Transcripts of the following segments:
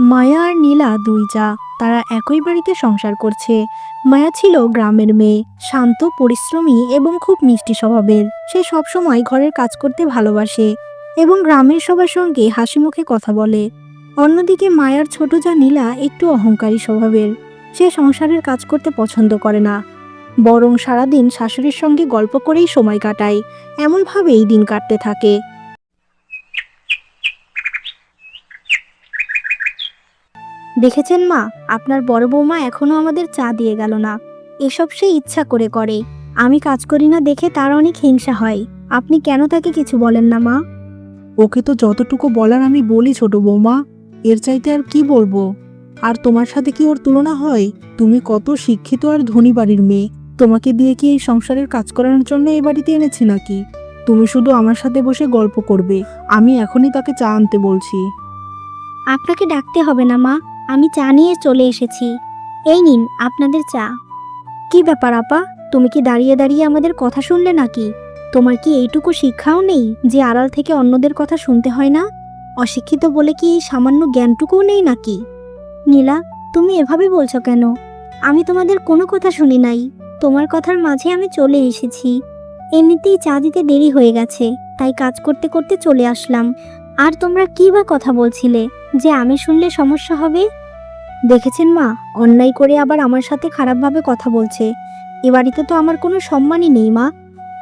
মায়া আর নীলা দুই যা, তারা একই বাড়িতে সংসার করছে। মায়া ছিল গ্রামের মেয়ে, শান্ত, পরিশ্রমী এবং খুব মিষ্টি স্বভাবের। সে সবসময় ঘরের কাজ করতে ভালোবাসে এবং গ্রামের সবার সঙ্গে হাসি মুখে কথা বলে। অন্যদিকে মায়ার ছোট যা নীলা একটু অহংকারী স্বভাবের। সে সংসারের কাজ করতে পছন্দ করে না। বরং সারাদিন শাশুড়ির সঙ্গে গল্প করেই সময় কাটায়। এমনভাবেই দিন কাটতে থাকে। দেখেছেন মা? আপনার বড় বৌমা এখনও আমাদের চা দিয়ে গেল না। এসব সে ইচ্ছা করে করে। আমি কাজ করি না দেখে তার অনেক হিংসা হয়। আপনি কেন তাকে কিছু বলেন না মা? ওকে তো যতটুকু বলার আমি বলি ছোট বৌমা। এর চাইতে আর কি বলব? আর তোমার সাথে কি ওর তুলনা হয়? তুমি কত শিক্ষিত আর ধনী বাড়ির মেয়ে। তোমাকে দিয়ে কি এই সংসারের কাজ করানোর জন্য এই বাড়িতে এনেছি নাকি? তুমি শুধু আমার সাথে বসে গল্প করবে। আমি এখনই তাকে চা আনতে বলছি। আপনাকে ডাকতে হবে না মা। আমি চা নিয়ে চলে এসেছি। এই নিন, আপনাদের চা। কি ব্যাপার আপা? তুমি কি দাঁড়িয়ে দাঁড়িয়ে আমাদের কথা শুনলে নাকি? তোমার কি এইটুকু শিক্ষাও নেই যে আড়াল থেকে অন্যদের কথা শুনতে হয় না? অশিক্ষিত বলে কি এই সামান্য জ্ঞানটুকুও নেই নাকি? নীলা, তুমি এভাবে বলছো কেন? আমি তোমাদের কোনো কথা শুনি নাই। তোমার কথার মাঝে আমি চলে এসেছি। এমনিতেই চা দিতে দেরি হয়ে গেছে, তাই কাজ করতে করতে চলে আসলাম। আর তোমরা কি বা কথা বলছিলে? যে আমি শুনলে সমস্যা হবে? দেখেছেন মা? অন্যায় করে আবার আমার সাথে খারাপভাবে কথা বলছে। এ বাড়িতে তো আমার কোনো সম্মানই নেই মা।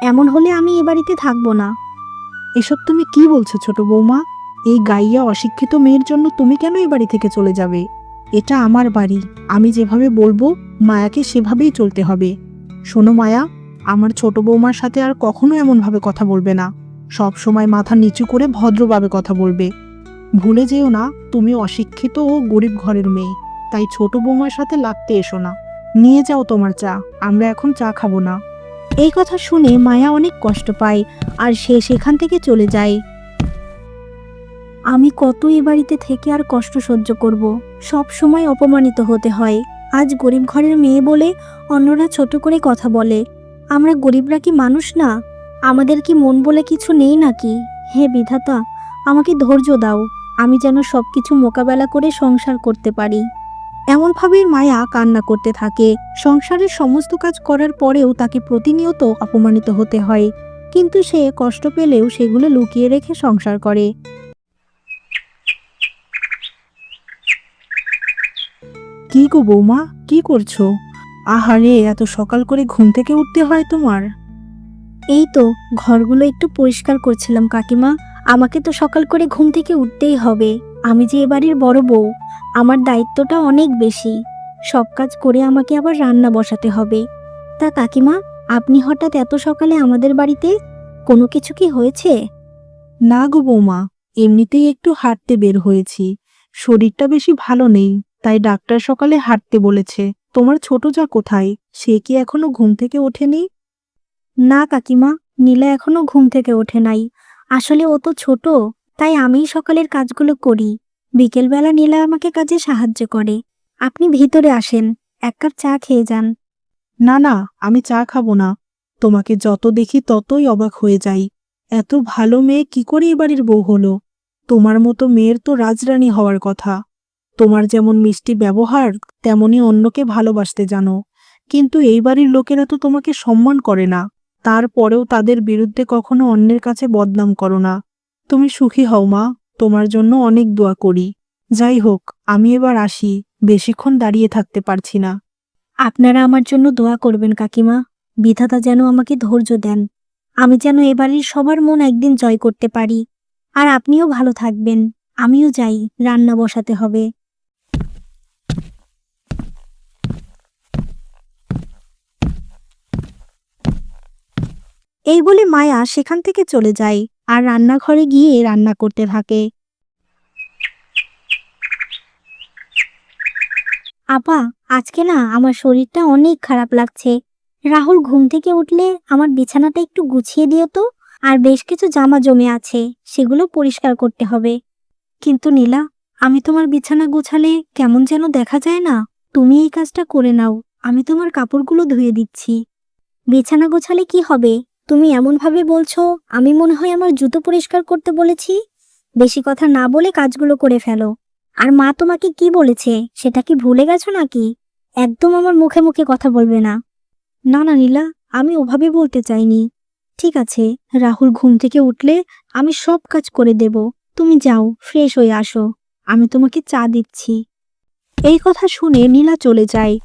এমন হলে আমি এ বাড়িতে থাকব না। এসব তুমি কি বলছো ছোট বৌমা? এই গাইয়া অশিক্ষিত মেয়ের জন্য তুমি কেন এ বাড়ি থেকে চলে যাবে? এটা আমার বাড়ি। আমি যেভাবে বলব, মায়াকে সেভাবেই চলতে হবে। শোনো মায়া, আমার ছোট বৌমার সাথে আর কখনো এমনভাবে কথা বলবে না। সব সময় মাথা নিচু করে ভদ্রভাবে কথা বলবে। ভুলে যেও না, তুমি অশিক্ষিত ও গরিব ঘরের মেয়ে। তাই ছোট বৌমার সাথে লাগতে এসো না। নিয়ে যাও তোমার চা, আমরা এখন চা খাব না। এই কথা শুনে মায়া অনেক কষ্ট পায় আর সে সেখান থেকে চলে যায়। আমি কত এ বাড়িতে থেকে আর কষ্ট সহ্য করব, সব সময় অপমানিত হতে হয়। আজ গরিব ঘরের মেয়ে বলে অন্যরা ছোট করে কথা বলে। আমরা গরিবরা কি মানুষ না? আমাদের কি মন বলে কিছু নেই নাকি? হে বিধাতা, আমাকে ধৈর্য দাও, আমি যেন সব কিছু মোকাবেলা করে সংসার করতে পারি। এমনভাবেই মায়া কান্না করতে থাকে। সংসারের সমস্ত কাজ করার পরেও তাকে প্রতিনিয়ত অপমানিত হতে হয়। কিন্তু সে কষ্ট পেলেও সেগুলো লুকিয়ে রেখে সংসার করে। কি গো বৌমা কি করছ? আহারে এত সকাল করে ঘুম থেকে উঠতে হয় তোমার। এই তো ঘরগুলো একটু পরিষ্কার করছিলাম কাকিমা। আমাকে তো সকাল করে ঘুম থেকে উঠতেই হবে। আমি যে এবাড়ির বড় বউ আমার দায়িত্বটা অনেক বেশি। সব কাজ করে আমাকে আবার রান্না বসাতে হবে। তা কাকিমা আপনি হঠাৎ এত সকালে আমাদের বাড়িতে কোনো কিছু কি হয়েছে? না গো বৌমা এমনিতেই একটু হাঁটতে বের হয়েছি। শরীরটা বেশি ভালো নেই তাই ডাক্তার সকালে হাঁটতে বলেছে। তোমার ছোট যা কোথায় সে কি এখনও ঘুম থেকে ওঠেনি? না কাকিমা নীলা এখনও ঘুম থেকে ওঠে নাই। আসলে ও তো ছোট। তাই আমিই সকালের কাজগুলো করি। বিকেলবেলা নীলা আমাকে কাজে সাহায্য করে। আপনি ভিতরে আসেন, এক কাপ চা খেয়ে যান। না না, আমি চা খাব না। তোমাকে যত দেখি ততই অবাক হয়ে যাই। এত ভালো মেয়ে কি করে এ বাড়ির বউ হলো? তোমার মতো মেয়ের তো রাজরানী হওয়ার কথা। তোমার যেমন মিষ্টি ব্যবহার, তেমনি অন্যকে ভালোবাসতে জানো। কিন্তু এই বাড়ির লোকেরা তো তোমাকে সম্মান করে না। তারপরেও তাদের বিরুদ্ধে কখনো অন্যের কাছে বদনাম করো না। তুমি সুখী হও মা তোমার জন্য অনেক দোয়া করি। যাই হোক আমি এবার আসি বেশিক্ষণ দাঁড়িয়ে থাকতে পারছি না। আপনারা আমার জন্য দোয়া করবেন কাকিমা বিধাতা যেন আমাকে ধৈর্য দেন। আমি যেন এবারের সবার মন একদিন জয় করতে পারি। আর আপনিও ভালো থাকবেন আমিও যাই রান্না বসাতে হবে। এই বলে মায়া সেখান থেকে চলে যায়। আর রান্নাঘরে গিয়ে রান্না করতে থাকে। আপা, আজকে না আমার শরীরটা অনেক খারাপ লাগছে। রাহুল ঘুম থেকে উঠলে আমার বিছানাটা একটু গুছিয়ে দিও তো, আর বেশ কিছু জামা জমে আছে, সেগুলো পরিষ্কার করতে হবে। কিন্তু নীলা, আমি তোমার বিছানা গোছালে কেমন যেন দেখা যায় না? তুমি এই কাজটা করে নাও, আমি তোমার কাপড়গুলো ধুয়ে দিচ্ছি। বিছানা গোছালে কি হবে? তুমি এমনভাবে বলছো, আমি মনে হয় আমার জুতো পরিষ্কার করতে বলেছি? বেশি কথা না বলে কাজগুলো করে ফেলো। আর মা তোমাকে কি বলেছে, সেটা কি ভুলে গেছো নাকি? একদম আমার মুখে মুখে কথা বলবে না। না না, নীলা, আমি ওভাবে বলতে চাইনি। ঠিক আছে, রাহুল ঘুম থেকে উঠলে আমি সব কাজ করে দেব। তুমি যাও, ফ্রেশ হয়ে আসো। আমি তোমাকে চা দিচ্ছি। এই কথা শুনে নীলা চলে যায়।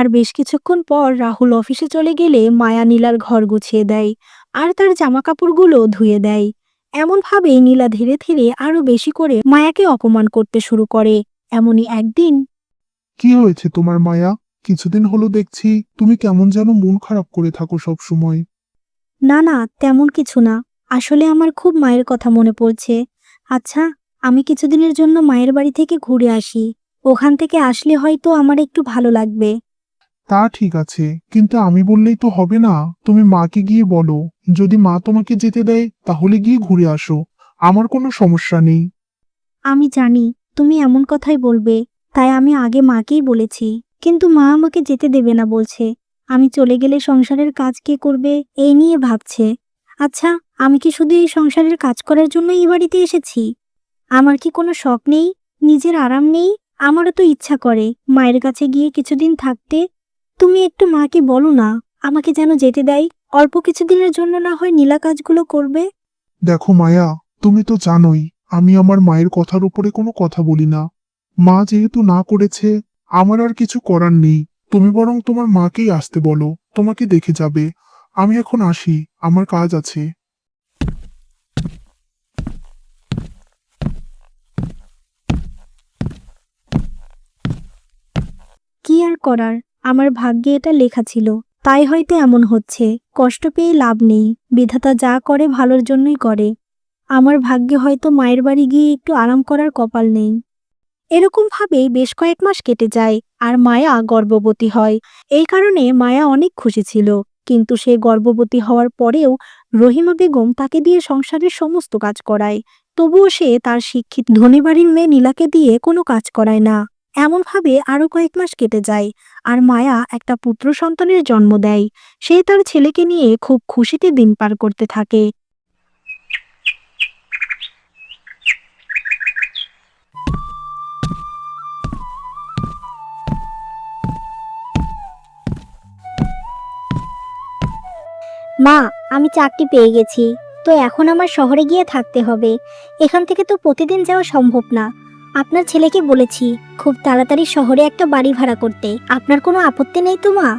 আর বেশ কিছুক্ষণ পর রাহুল অফিসে চলে গেলে মায়া নীলার ঘর গুছিয়ে দেয় আর তার জামা কাপড়গুলো ধুয়ে দেয়। এমনভাবে নীলা ধীরে ধীরে আরও বেশি করে মায়াকে অপমান করতে শুরু করে। এমনই একদিন কি হয়েছে তোমার মায়া? কিছুদিন হলো দেখছি তুমি কেমন যেন মন খারাপ করে থাকো সব সময় না না তেমন কিছু না। আসলে আমার খুব মায়ের কথা মনে পড়ছে। আচ্ছা আমি কিছুদিনের জন্য মায়ের বাড়ি থেকে ঘুরে আসি। ওখান থেকে আসলে হয়তো আমার একটু ভালো লাগবে। তা ঠিক আছে, কিন্তু আমি বললেই তো হবে না। তুমি মাকে গিয়ে বলো, যদি মা তোমাকে যেতে দেয়, তাহলে গিয়ে ঘুরে আসো। আমার কোনো সমস্যা নেই। আমি জানি, তুমি এমন কথাই বলবে, তাই আমি আগে মাকেই বলেছি। কিন্তু মা আমাকে যেতে দেবে না বলছে। আমি চলে গেলে সংসারের কাজ কে করবে, এই নিয়ে ভাবছে। আচ্ছা আমি কি শুধু এই সংসারের কাজ করার জন্য এই বাড়িতে এসেছি? আমার কি কোনো শখ নেই? নিজের আরাম নেই? আমারও তো ইচ্ছা করে, মায়ের কাছে গিয়ে কিছুদিন থাকতে তুমি একটু মাকে বলো না আমাকে যেন যেতে দেয় অল্প কিছুদিনের জন্য না হয় নীলা কাজগুলো করবে? দেখো মায়া তুমি তো জানোই আমি আমার মায়ের কথার উপরে কোনো কথা বলি না। মা যেহেতু না করেছে আমার আর কিছু করার নেই। তুমি বরং তোমার মাকেই আসতে বলো তোমাকে দেখে যাবে। আমি এখন আসি আমার কাজ আছে। কি আর করার? আমার ভাগ্যে এটা লেখা ছিল। তাই হয়তো এমন হচ্ছে। কষ্ট পেয়ে লাভ নেই। বিধাতা যা করে ভালোর জন্যই করে। আমার ভাগ্যে হয়তো মায়ের বাড়ি গিয়ে একটু আরাম করার কপাল নেই। এরকম ভাবেই বেশ কয়েক মাস কেটে যায় আর মায়া গর্ভবতী হয়। এই কারণে মায়া অনেক খুশি ছিল। কিন্তু সে গর্ভবতী হওয়ার পরেও রহিমা বেগম তাকে দিয়ে সংসারের সমস্ত কাজ করায়। তবুও সে তার শিক্ষিত ধনী বাড়ির মেয়ে নীলাকে দিয়ে কোনো কাজ করায় না। এমনভাবে আরও কয়েক মাস কেটে যায় আর মায়া একটা পুত্র সন্তানের জন্ম দেয়। সে তার ছেলেকে নিয়ে খুব খুশিতে দিন পার করতে থাকে। মা, আমি চাকরি পেয়ে গেছি। তো এখন আমার শহরে গিয়ে থাকতে হবে। এখান থেকে তো প্রতিদিন যাওয়া সম্ভব না। আপনার ছেলেকে বলেছি খুব তাড়াতাড়ি শহরে একটা বাড়ি ভাড়া করতে। আপনার কোনো আপত্তি নেই তো মা?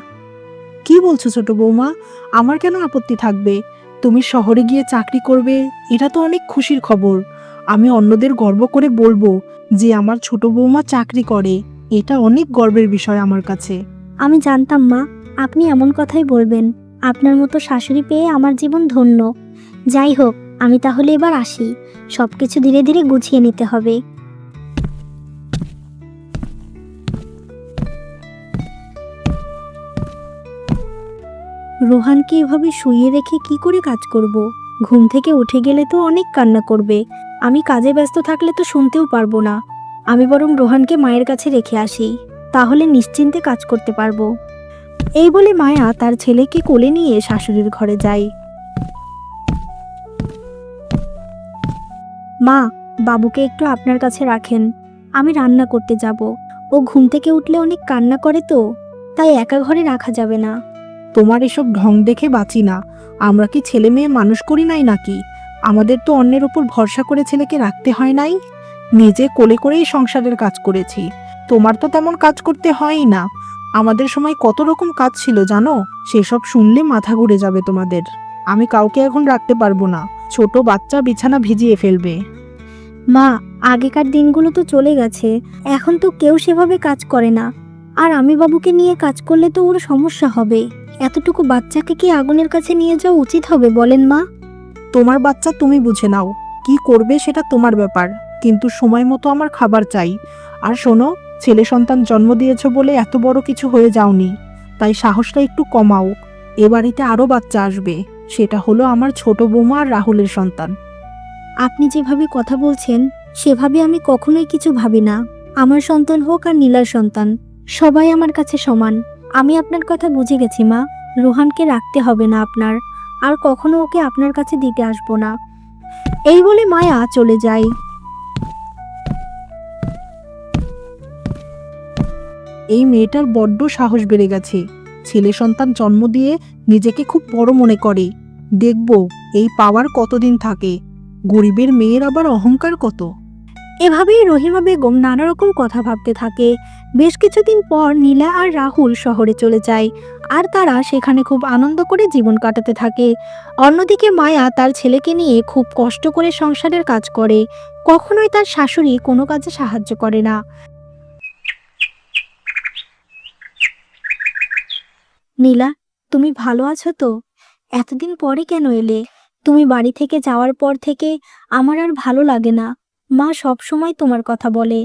কি বলছো ছোট বৌমা? আমার কেন আপত্তি থাকবে? তুমি শহরে গিয়ে চাকরি করবে এটা তো অনেক খুশির খবর। আমি অন্যদের গর্ব করে বলব যে আমার ছোট বৌমা চাকরি করে। এটা অনেক গর্বের বিষয় আমার কাছে। আমি জানতাম মা আপনি এমন কথাই বলবেন। আপনার মতো শাশুড়ি পেয়ে আমার জীবন ধন্য। যাই হোক আমি তাহলে এবার আসি। সবকিছু ধীরে ধীরে গুছিয়ে নিতে হবে। রোহানকে এভাবে শুইয়ে রেখে কি করে কাজ করব? ঘুম থেকে উঠে গেলে তো অনেক কান্না করবে। আমি কাজে ব্যস্ত থাকলে তো শুনতেও পারব না। আমি বরং রোহানকে মায়ের কাছে রেখে আসি। তাহলে নিশ্চিন্তে কাজ করতে পারব। এই বলে মায়া তার ছেলেকে কোলে নিয়ে শাশুড়ির ঘরে যায়। মা, বাবুকে একটু আপনার কাছে রাখেন। আমি রান্না করতে যাব। ও ঘুম থেকে উঠলে অনেক কান্না করে তো। তাই একা ঘরে রাখা যাবে না। তোমার এসব ঢং দেখে বাঁচি না। আমরা কি ছেলে মেয়ে মানুষ করি নাই নাকি? আমাদের তো অন্যের উপর ভরসা করে ছেলেকে রাখতে হয় নাই। নিজে কোলে করেই সংসারের কাজ করেছি। তোমার তো তেমন কাজ করতে হয়ই না। আমাদের সময় কত রকম কাজ ছিল জানো? সেসব শুনলে মাথা ঘুরে যাবে তোমাদের। আমি কাউকে এখন রাখতে পারব না। ছোট বাচ্চা বিছানা ভিজিয়ে ফেলবে। মা, আগেকার দিনগুলো তো চলে গেছে। এখন তো কেউ সেভাবে কাজ করে না। আর আমি বাবুকে নিয়ে কাজ করলে তো ওর সমস্যা হবে। এতটুকু বাচ্চাকে কি আগুনের কাছে নিয়ে যাওয়া উচিত হবে বলেন মা? তোমার বাচ্চা তুমি বুঝে নাও কি করবে সেটা তোমার ব্যাপার কিন্তু সময় মতো আমার খাবার চাই। আর শোনো ছেলে সন্তান জন্ম দিয়েছ বলে এত বড় কিছু হয়ে যাওনি তাই সাহসটা একটু কমাও। এ বাড়িতে আরও বাচ্চা আসবে সেটা হলো আমার ছোট বৌমা আর রাহুলের সন্তান। আপনি যেভাবে কথা বলছেন সেভাবে আমি কখনোই কিছু ভাবি না। আমার সন্তান হোক আর নীলার সন্তান সবাই আমার কাছে সমান। আমি আপনার কথা বুঝে গেছি মা। রোহানকে রাখতে হবে না আপনার। আর কখনো ওকে আপনার কাছে দিতে আসব না। এই বলে মায়া চলে যায়। এই মেয়েটার বড্ড সাহস বেড়ে গেছে। ছেলে সন্তান জন্ম দিয়ে নিজেকে খুব বড় মনে করে। দেখব এই পাওয়ার কতদিন থাকে। গরিবের মেয়ের আবার অহংকার কত? এভাবেই রহিমা বেগম নানা রকম কথা ভাবতে থাকে। বেশ কিছুদিন পর নীলা আর রাহুল শহরে চলে যায়, আর তারা সেখানে খুব আনন্দ করে জীবন কাটাতে থাকে। অন্যদিকে মায়া তার ছেলেকে নিয়ে খুব কষ্ট করে সংসারের কাজ করে, কখনোই তার শাশুড়ি কোনো কাজে সাহায্য করে না। নীলা, তুমি ভালো আছো তো? এতদিন পরে কেন এলে? তুমি বাড়ি থেকে যাওয়ার পর থেকে আমার আর ভালো লাগে না। মা সব সময় তোমার কথা বলে।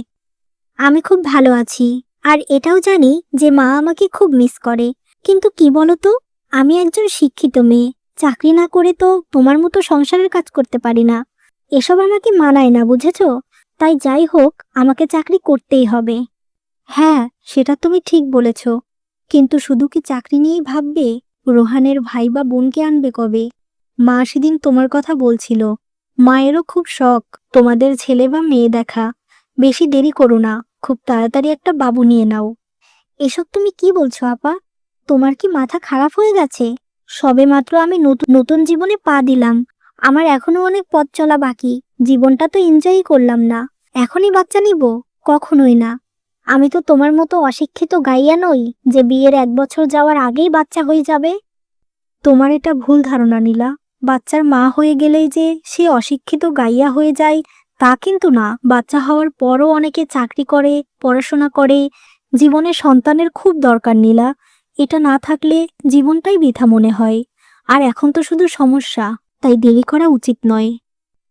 আমি খুব ভালো আছি। আর এটাও জানি যে মা আমাকে খুব মিস করে। কিন্তু কি বলো তো আমি একজন শিক্ষিত মেয়ে। চাকরি না করে তো তোমার মতো সংসারের কাজ করতে পারি না। এসব আমাকে মানায় না, বুঝেছ? তাই যাই হোক, আমাকে চাকরি করতেই হবে। হ্যাঁ সেটা তুমি ঠিক বলেছ। কিন্তু শুধু কি চাকরি নিয়েই ভাববে? রোহানের ভাই বা বোনকে আনবে কবে? মা সেদিন তোমার কথা বলছিল। মায়েরও খুব শখ, তোমাদের ছেলে বা মেয়ে দেখা। বেশি দেরি করো না। খুব তাড়াতাড়ি একটা বাবু নিয়ে নাও। এসব তুমি কি বলছো, আপা? তোমার কি মাথা খারাপ হয়ে গেছে? সবে মাত্র আমি নতুন নতুন জীবনে পা দিলাম। আমার এখনও অনেক পথ চলা বাকি। জীবনটা তো এনজয়ই করলাম না। এখনই বাচ্চা নিব? কখনোই না। আমি তো তোমার মতো অশিক্ষিত গাইয়া নই যে বিয়ের এক বছর যাওয়ার আগেই বাচ্চা হয়ে যাবে। তোমার এটা ভুল ধারণা, নীলা। বাচ্চার মা হয়ে গেলেই যে সে অশিক্ষিত গাইয়া হয়ে যায় তা কিন্তু না। বাচ্চা হওয়ার পরও অনেকে চাকরি করে, পড়াশোনা করে। জীবনে সন্তানের খুব দরকার, নীলা। এটা না থাকলে জীবনটাই বৃথা মনে হয়। আর এখন তো শুধু সমস্যা, তাই দেরি করা উচিত নয়।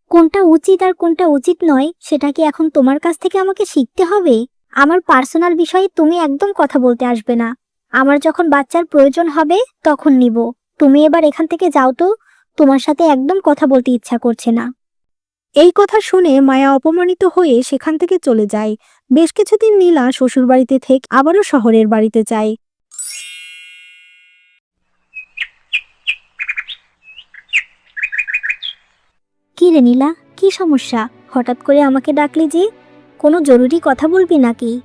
কোনটা উচিত আর কোনটা উচিত নয়, সেটা কি এখন তোমার কাছ থেকে আমাকে শিখতে হবে? আমার পার্সোনাল বিষয়ে তুমি একদম কথা বলতে আসবে না। আমার যখন বাচ্চার প্রয়োজন হবে, তখন নিব। তুমি এবার এখান থেকে যাও তো, তোমার সাথে একদম কথা বলতে ইচ্ছা করছে না। এই কথা শুনে মায়া অপমানিত হয়ে সেখান থেকে চলে যায়। বেশ কিছুদিন নীলা শ্বশুরবাড়িতে থেকে আবারও শহরের বাড়িতে যায়। কি রে নীলা কি সমস্যা? হঠাৎ করে আমাকে ডাকলি যে? কোনো জরুরি কথা বলবি নাকি?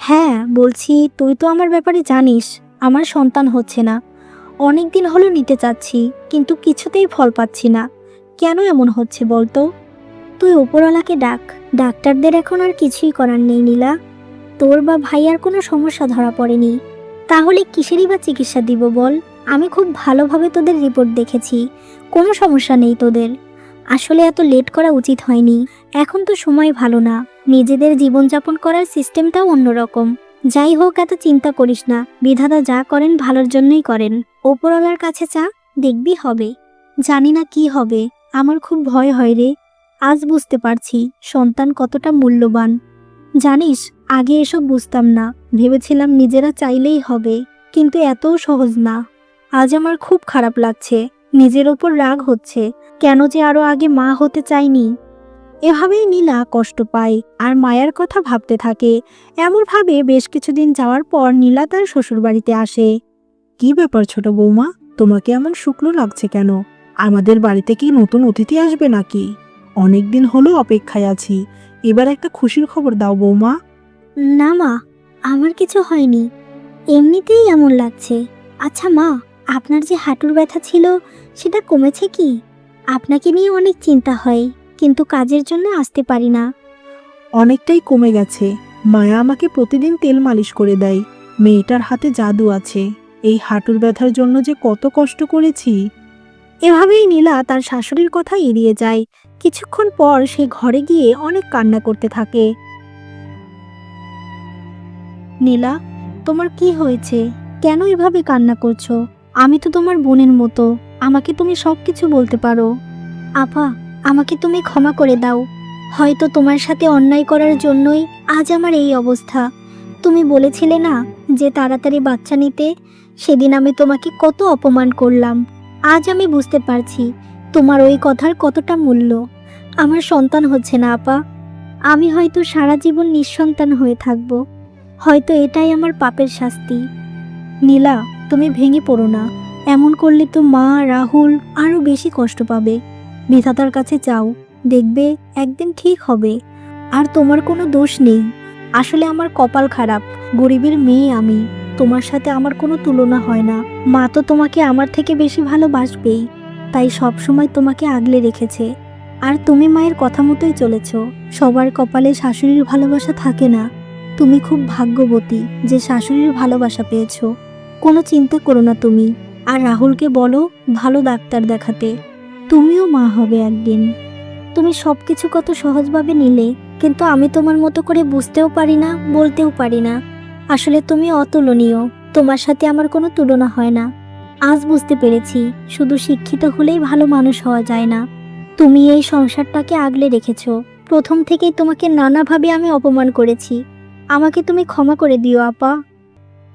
হ্যাঁ বলছি তুই তো আমার ব্যাপারে জানিস আমার সন্তান হচ্ছে না। অনেক দিন হলো নিতে চাচ্ছি কিন্তু কিছুতেই ফল পাচ্ছি না। কেন এমন হচ্ছে বলতো? তুই ওপরওয়ালাকে ডাক। ডাক্তারদের এখন আর কিছুই করার নেই নীলা। তোর বা ভাইয়ার কোনো সমস্যা ধরা পড়েনি। তাহলে কিসেরই বা চিকিৎসা দিব বল? আমি খুব ভালোভাবে তোদের রিপোর্ট দেখেছি। কোনো সমস্যা নেই তোদের। আসলে এত লেট করা উচিত হয়নি। এখন তো সময় ভালো না। নিজেদের জীবনযাপন করার সিস্টেমটাও অন্যরকম। যাই হোক, এত চিন্তা করিস না। বিধাতা যা করেন ভালোর জন্যই করেন। ওপরওয়ালার কাছে চা দেখবি হবে। জানি না কি হবে। আমার খুব ভয় হয় রে। আজ বুঝতে পারছি সন্তান কতটা মূল্যবান। জানিস, আগে এসব বুঝতাম না, ভেবেছিলাম নিজেরা চাইলেই হবে, কিন্তু এতও সহজ না। আজ আমার খুব খারাপ লাগছে, নিজের ওপর রাগ হচ্ছে, কেন যে আরও আগে মা হতে চাইনি। এভাবেই নীলা কষ্ট পায়, আর মায়ার কথা ভাবতে থাকে। এমনভাবে বেশ কিছুদিন যাওয়ার পর নীলা তার শ্বশুরবাড়িতে আসে। কি ব্যাপার ছোট বৌমা? তোমাকে এমন শুকনো লাগছে কেন? আমাদের বাড়িতে কি নতুন অতিথি আসবে নাকি? অনেকদিন হলো অপেক্ষায় আছি। এবার একটা খুশির খবর দাও বৌমা। না মা আমার কিছু হয়নি। এমনিতেই এমন লাগছে। আচ্ছা মা আপনার যে হাঁটুর ব্যথা ছিল সেটা কমেছে কি? আপনাকে নিয়ে অনেক চিন্তা হয় কিন্তু কাজের জন্য আসতে পারি না। অনেকটাই কমে গেছে। মায়া আমাকে প্রতিদিন তেল মালিশ করে দেয়। মেয়েটার হাতে জাদু আছে। এই হাঁটুর ব্যথার জন্য যে কত কষ্ট করেছি। এভাবেই নীলা তার শাশুড়ির কথা এড়িয়ে যায়। কিছুক্ষণ পর সে ঘরে গিয়ে অনেক কান্না করতে থাকে। নীলা, তোমার কি হয়েছে? কেন এভাবে কান্না করছ? আমি তো তোমার বোনের মতো। আমাকে তুমি সব কিছু বলতে পারো। আপা, আমাকে তুমি ক্ষমা করে দাও। হয়তো তোমার সাথে অন্যায় করার জন্যই আজ আমার এই অবস্থা। তুমি বলেছিলে না যে তাড়াতাড়ি বাচ্চা নিতে? সেদিন আমি তোমাকে কত অপমান করলাম। আজ আমি বুঝতে পারছি তোমার ওই কথার কতটা মূল্য? আমার সন্তান হচ্ছে না, আপা। আমি হয়তো সারা জীবন নিঃসন্তান হয়ে থাকব। হয়তো এটাই আমার পাপের শাস্তি। নীলা, তুমি ভেঙে পড়ো না। এমন করলে তো মা, রাহুল আরও বেশি কষ্ট পাবে। বিধাতার কাছে চাও দেখবে একদিন ঠিক হবে। আর তোমার কোনো দোষ নেই। আসলে আমার কপাল খারাপ। গরিবের মেয়ে আমি। তোমার সাথে আমার কোনো তুলনা হয় না। মা তো তোমাকে আমার থেকে বেশি ভালোবাসবেই। তাই সব সময় তোমাকে আগলে রেখেছে। আর তুমি মায়ের কথা মতোই চলেছ। সবার কপালে শাশুড়ির ভালোবাসা থাকে না। তুমি খুব ভাগ্যবতী যে শাশুড়ির ভালোবাসা পেয়েছ। কোনো চিন্তা করো না তুমি। আর রাহুলকে বলো, ভালো ডাক্তার দেখাতে। তুমিও মা হবে একদিন। তুমি সব কিছু কত সহজভাবে নিলে, কিন্তু আমি তোমার মতো করে বুঝতেও পারি না, বলতেও পারি না। আসলে তুমি অতুলনীয়। তোমার সাথে আমার কোনো তুলনা হয় না। আজ বুঝতে পেরেছি, শুধু শিক্ষিত হলেই ভালো মানুষ হওয়া যায় না। তুমি এই সংসারটাকে আগলে রেখেছ। প্রথম থেকেই তোমাকে নানাভাবে আমি অপমান করেছি। আমাকে তুমি ক্ষমা করে দিও, আপা।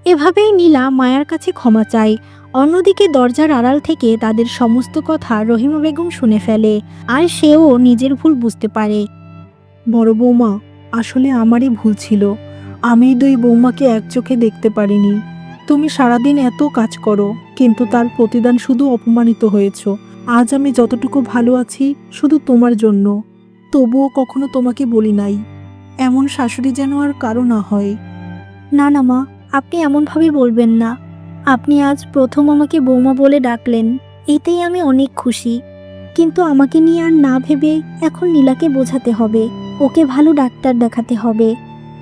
এভাবেই নীলা মায়ার কাছে ক্ষমা চায়। অন্যদিকে দরজার আড়াল থেকে তাদের সমস্ত কথা রহিমা বেগম শুনে ফেলে, আর সেও নিজের ভুল বুঝতে পারে। বড় বৌমা, আসলে আমারই ভুল ছিল। আমি দুই বৌমাকে এক চোখে দেখতে পারিনি। তুমি সারাদিন এত কাজ করো। কিন্তু তার প্রতিদান শুধু অপমানিত হয়েছ। আজ আমি যতটুকু ভালো আছি, শুধু তোমার জন্য। তবুও কখনো তোমাকে বলি নাই। এমন শাশুড়ি যেন আর কারও না হয়। না না, মা, আপনি এমনভাবে বলবেন না। আপনি আজ প্রথম আমাকে বৌমা বলে ডাকলেন, এতেই আমি অনেক খুশি। কিন্তু আমাকে নিয়ে আর না ভেবে এখন নীলাকে বোঝাতে হবে, ওকে ভালো ডাক্তার দেখাতে হবে।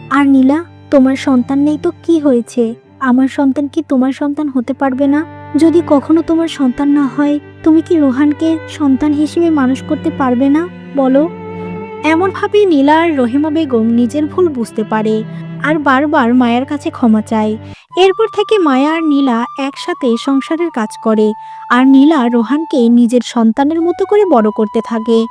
আর নীলা, তোমার সন্তান নেই তো কি হয়েছে? আমার সন্তান কি তোমার সন্তান হতে পারবে না? যদি কখনো তোমার সন্তান না হয়, তুমি কি রোহানকে সন্তান হিসেবে মানুষ করতে পারবে না? বলো। এমনভাবে নীলা আর রহিমা বেগম নিজের ভুল বুঝতে পারে আর বারবার মায়ার কাছে ক্ষমা চায়। এরপর থেকে মায়া আর নীলা একসাথে সংসারের কাজ করে আর নীলা রোহানকে নিজের সন্তানের মতো করে বড় করতে থাকে।